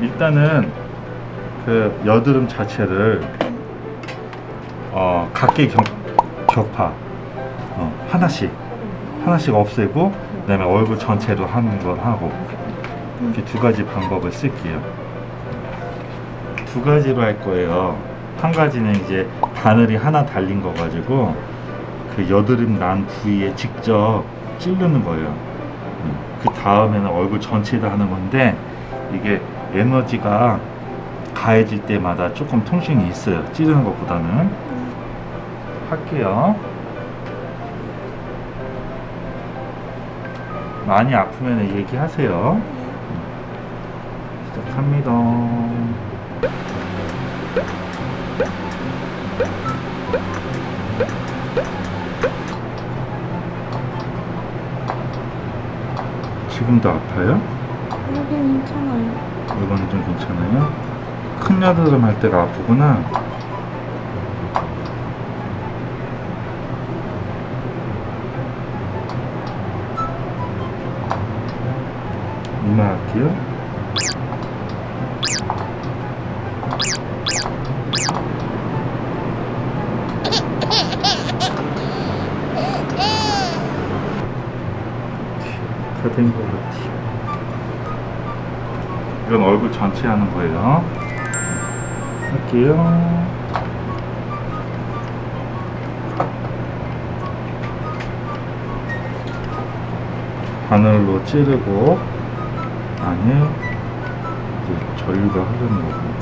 일단은 그 여드름 자체를 어, 각기 격, 격파 어, 하나씩 하나씩 없애고 그다음에 얼굴 전체로 하는 걸 하고 이렇게 두 가지 방법을 쓸게요. 두 가지로 할 거예요. 한 가지는 이제 바늘이 하나 달린 거 가지고 그 여드름 난 부위에 직접 찌르는 거예요. 음, 그 다음에는 얼굴 전체에다 하는 건데 이게 에너지가 가해질 때마다 조금 통증이 있어요. 찌르는 것보다는 할게요. 많이 아프면 얘기하세요. 시작합니다. 지금도 아파요? 여긴 괜찮아요. 이거는 좀 괜찮아요? 큰 여드름 할 때가 아프구나. 이마 할게요. 다 된 것 같아요. 이건 얼굴 전체 하는 거예요. 할게요. 바늘로 찌르고 안에 이제 전류가 흐르는 거고.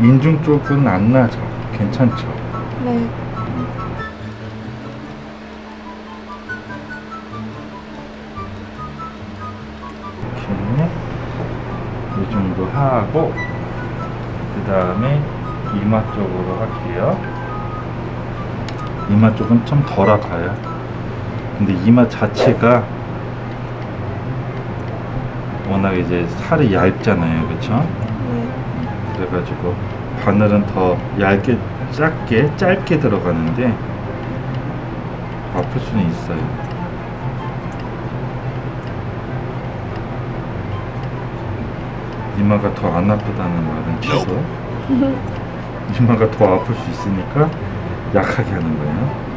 인중 쪽은 안 나죠. 괜찮죠. 네. 이렇게 이 정도 하고 그 다음에 이마 쪽으로 할게요. 이마 쪽은 좀 덜 아파요. 근데 이마 자체가 워낙 이제 살이 얇잖아요, 그렇죠? 네. 그래가지고 바늘은 더 얇게, 짧게, 짧게 들어가는데 아플 수는 있어요. 이마가 더 안 아프다는 말은 취소. 이마가 더 아플 수 있으니까 약하게 하는 거예요.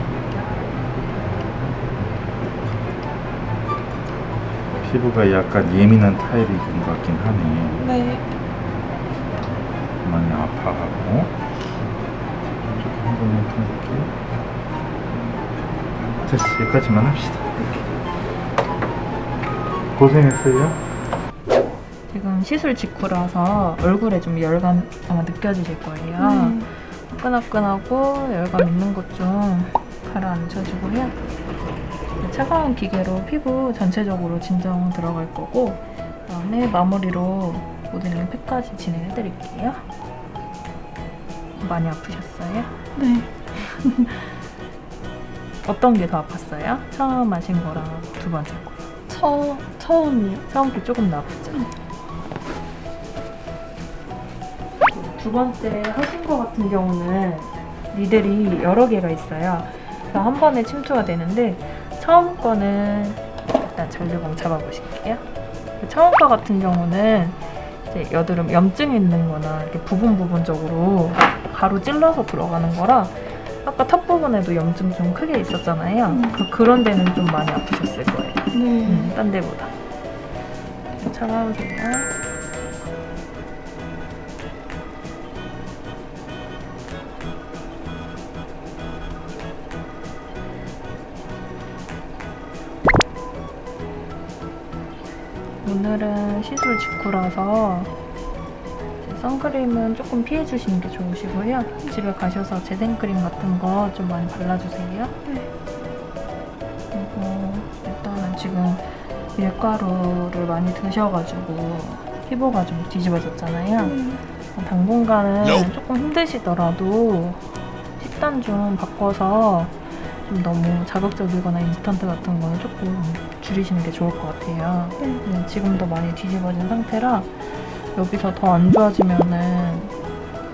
피부가 약간 예민한 타입인 것 같긴 하네. 네. 많이 아파하고 조금 한 번만 풀어볼게요 됐어 여기까지만 합시다 고생했어요 지금 시술 직후라서 얼굴에 좀 열감 아마 느껴지실 거예요. 네. 화끈화끈하고 열감 있는 곳좀 가라앉혀주고요. 차가운 기계로 피부 전체적으로 진정 들어갈 거고 그다음에 마무리로 모델링 팩까지 진행해 드릴게요. 많이 아프셨어요? 네. 어떤 게 더 아팠어요? 처음 하신 거랑 두 번째 거. 처, 처음이요. 처음 게 조금 더 아프죠? 두 번째 하신 거 같은 경우는 니들이 여러 개가 있어요. 그래서 한 번에 침투가 되는데 처음 거는 일단 전류봉 잡아보실게요. 그 처음 거 같은 경우는 이제 여드름 염증이 있는 거나 이렇게 부분 부분적으로 가로 찔러서 들어가는 거라 아까 턱 부분에도 염증 좀 크게 있었잖아요. 음. 그- 그런 데는 좀 많이 아프셨을 거예요. 네. 음, 딴 데보다. 차가우세요. 오늘은 시술 직후라서 선크림은 조금 피해 주시는 게 좋으시고요. 집에 가셔서 제생크림 같은 거 좀 많이 발라주세요. 네. 그리고 일단은 지금 밀가루를 많이 드셔가지고 피부가 좀 뒤집어졌잖아요. 음. 당분간은 조금 힘드시더라도 식단 좀 바꿔서 좀 너무 자극적이거나 인스턴트 같은 거는 조금 줄이시는 게 좋을 것 같아요. 네. 네, 지금도 많이 뒤집어진 상태라 여기서 더 안 좋아지면은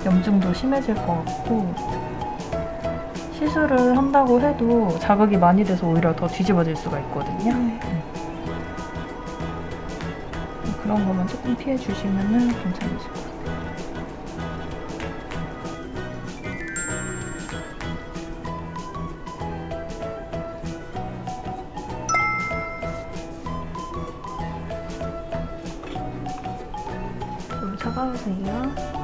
염증도 심해질 것 같고 시술을 한다고 해도 자극이 많이 돼서 오히려 더 뒤집어질 수가 있거든요. 네. 그런 것만 조금 피해 주시면은 괜찮으실 것 같아요. 차가우세요?